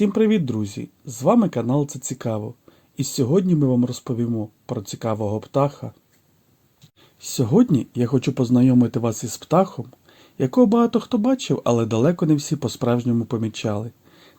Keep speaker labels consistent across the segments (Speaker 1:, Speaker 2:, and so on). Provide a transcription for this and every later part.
Speaker 1: Всім привіт, друзі! З вами канал Це Цікаво. І сьогодні ми вам розповімо про цікавого птаха. Сьогодні я хочу познайомити вас із птахом, якого багато хто бачив, але далеко не всі по-справжньому помічали.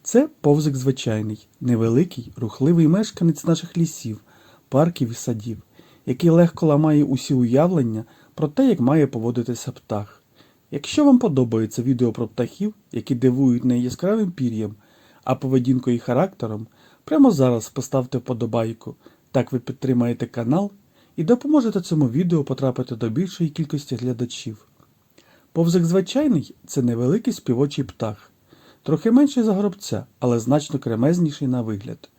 Speaker 1: Це повзик звичайний, невеликий, рухливий мешканець наших лісів, парків і садів, який легко ламає усі уявлення про те, як має поводитися птах. Якщо вам подобається відео про птахів, які дивують не яскравим пір'ям, а поведінкою і характером, прямо зараз поставте вподобайку, так ви підтримаєте канал і допоможете цьому відео потрапити до більшої кількості глядачів. Повзик звичайний це невеликий співочий птах, трохи менший за горобця, але значно кремезніший на вигляд.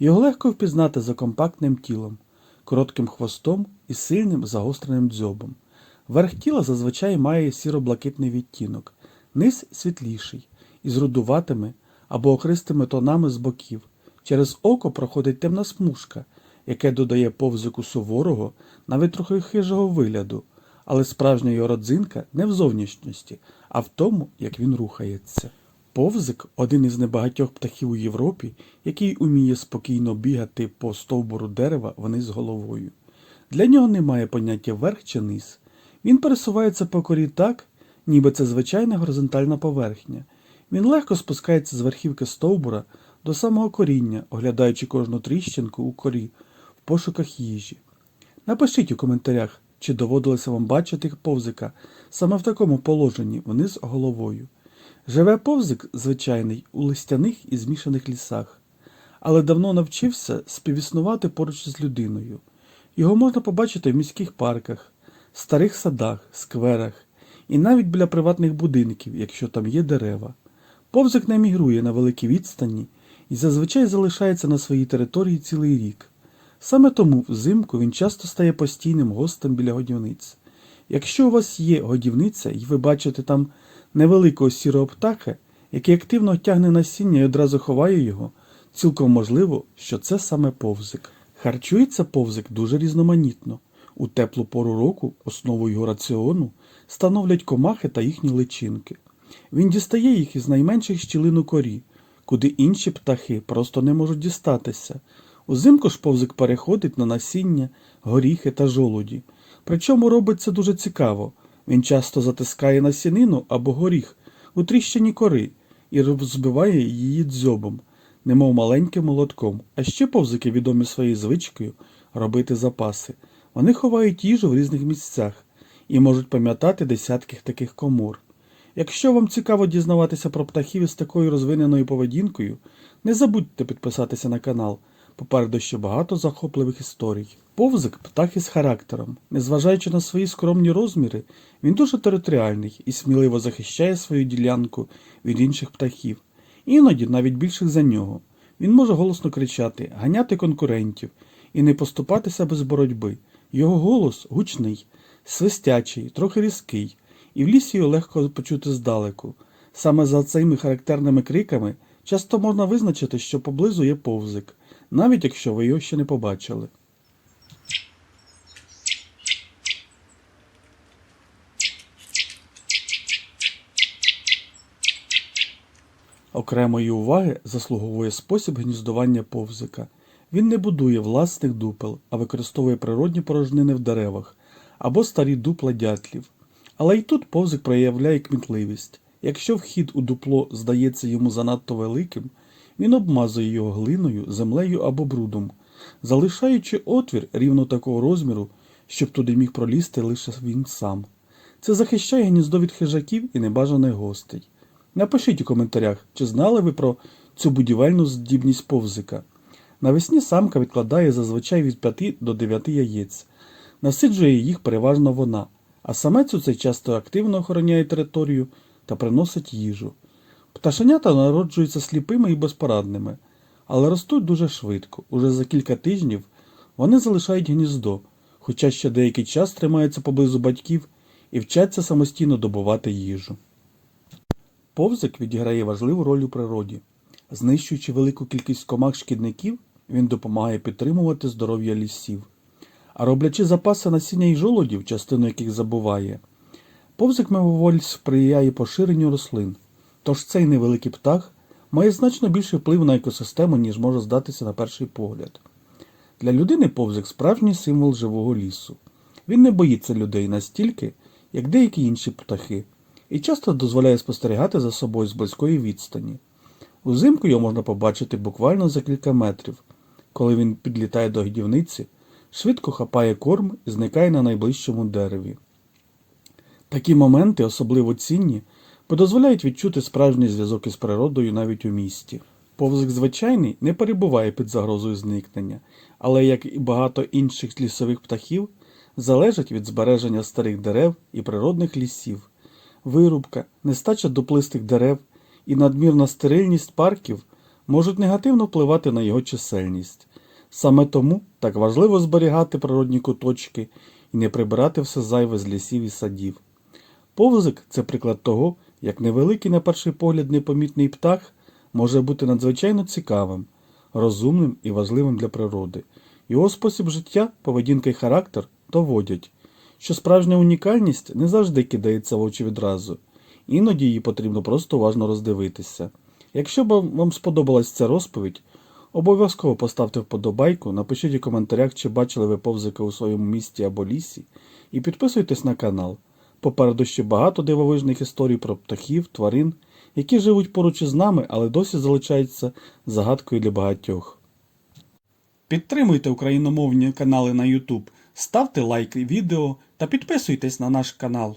Speaker 1: Його легко впізнати за компактним тілом, коротким хвостом і сильним загостреним дзьобом. Верх тіла зазвичай має сіро-блакитний відтінок, низ світліший, із рудуватими або охристими тонами з боків. Через око проходить темна смужка, яке додає повзику суворого, навіть трохи хижого вигляду, але справжня його родзинка не в зовнішності, а в тому, як він рухається. Повзик один із небагатьох птахів у Європі, який уміє спокійно бігати по стовбуру дерева вниз головою. Для нього немає поняття верх чи низ. Він пересувається по корі так, ніби це звичайна горизонтальна поверхня. Він легко спускається з верхівки стовбура до самого коріння, оглядаючи кожну тріщинку у корі в пошуках їжі. Напишіть у коментарях, чи доводилося вам бачити повзика саме в такому положенні вниз головою. Живе повзик звичайний у листяних і змішаних лісах, але давно навчився співіснувати поруч з людиною. Його можна побачити в міських парках, старих садах, скверах і навіть біля приватних будинків, якщо там є дерева. Повзик не мігрує на великій відстані і зазвичай залишається на своїй території цілий рік. Саме тому взимку він часто стає постійним гостем біля годівниць. Якщо у вас є годівниця і ви бачите там невеликого сірого птаха, який активно тягне насіння і одразу ховає його, цілком можливо, що це саме повзик. Харчується повзик дуже різноманітно. У теплу пору року основою його раціону становлять комахи та їхні личинки. Він дістає їх із найменших щілин у корі, куди інші птахи просто не можуть дістатися. Узимку ж повзик переходить на насіння, горіхи та жолуді. Причому робить це дуже цікаво. Він часто затискає насінину або горіх у тріщині кори і розбиває її дзьобом, немов маленьким молотком. А ще повзики відомі своєю звичкою робити запаси. Вони ховають їжу в різних місцях і можуть пам'ятати десятки таких комор. Якщо вам цікаво дізнаватися про птахів із такою розвиненою поведінкою, не забудьте підписатися на канал. Попереду ще багато захопливих історій. Повзик птах із характером. Незважаючи на свої скромні розміри, він дуже територіальний і сміливо захищає свою ділянку від інших птахів, іноді навіть більших за нього. Він може голосно кричати, ганяти конкурентів і не поступатися без боротьби. Його голос гучний, свистячий, трохи різкий, і в лісі його легко почути здалеку. Саме за цими характерними криками часто можна визначити, що поблизу є повзик, навіть якщо ви його ще не побачили. Окремої уваги заслуговує спосіб гніздування повзика. Він не будує власних дупел, а використовує природні порожнини в деревах або старі дупла дятлів. Але й тут повзик проявляє кмітливість. Якщо вхід у дупло здається йому занадто великим, він обмазує його глиною, землею або брудом, залишаючи отвір рівно такого розміру, щоб туди міг пролізти лише він сам. Це захищає гніздо від хижаків і небажаних гостей. Напишіть у коментарях, чи знали ви про цю будівельну здібність повзика. Навесні самка відкладає зазвичай від 5 до 9 яєць. Насиджує їх переважно вона, а самець у цей часто активно охороняє територію та приносить їжу. Пташенята народжуються сліпими і безпорадними, але ростуть дуже швидко. Уже за кілька тижнів вони залишають гніздо, хоча ще деякий час тримаються поблизу батьків і вчаться самостійно добувати їжу. Повзик відіграє важливу роль у природі. Знищуючи велику кількість комах шкідників, він допомагає підтримувати здоров'я лісів. А роблячи запаси насіння і жолудів, частину яких забуває, повзик мимоволі сприяє поширенню рослин. Тож цей невеликий птах має значно більший вплив на екосистему, ніж може здатися на перший погляд. Для людини повзик справжній символ живого лісу. Він не боїться людей настільки, як деякі інші птахи, і часто дозволяє спостерігати за собою з близької відстані. Узимку його можна побачити буквально за кілька метрів, коли він підлітає до годівниці, швидко хапає корм і зникає на найближчому дереві. Такі моменти особливо цінні, бо дозволяють відчути справжній зв'язок із природою навіть у місті. Повзик звичайний не перебуває під загрозою зникнення, але, як і багато інших лісових птахів, залежить від збереження старих дерев і природних лісів. Вирубка, нестача дуплистих дерев і надмірна стерильність парків можуть негативно впливати на його чисельність. Саме тому так важливо зберігати природні куточки і не прибирати все зайве з лісів і садів. Повзик це приклад того, як невеликий на перший погляд непомітний птах може бути надзвичайно цікавим, розумним і важливим для природи. Його спосіб життя, поведінка і характер доводять, що справжня унікальність не завжди кидається в очі відразу, іноді її потрібно просто уважно роздивитися. Якщо б вам сподобалась ця розповідь, обов'язково поставте вподобайку, напишіть у коментарях, чи бачили ви повзика у своєму місті або лісі, і підписуйтесь на канал. Попереду ще багато дивовижних історій про птахів, тварин, які живуть поруч із нами, але досі залишаються загадкою для багатьох. Підтримуйте україномовні канали на YouTube, ставте лайки відео та підписуйтесь на наш канал.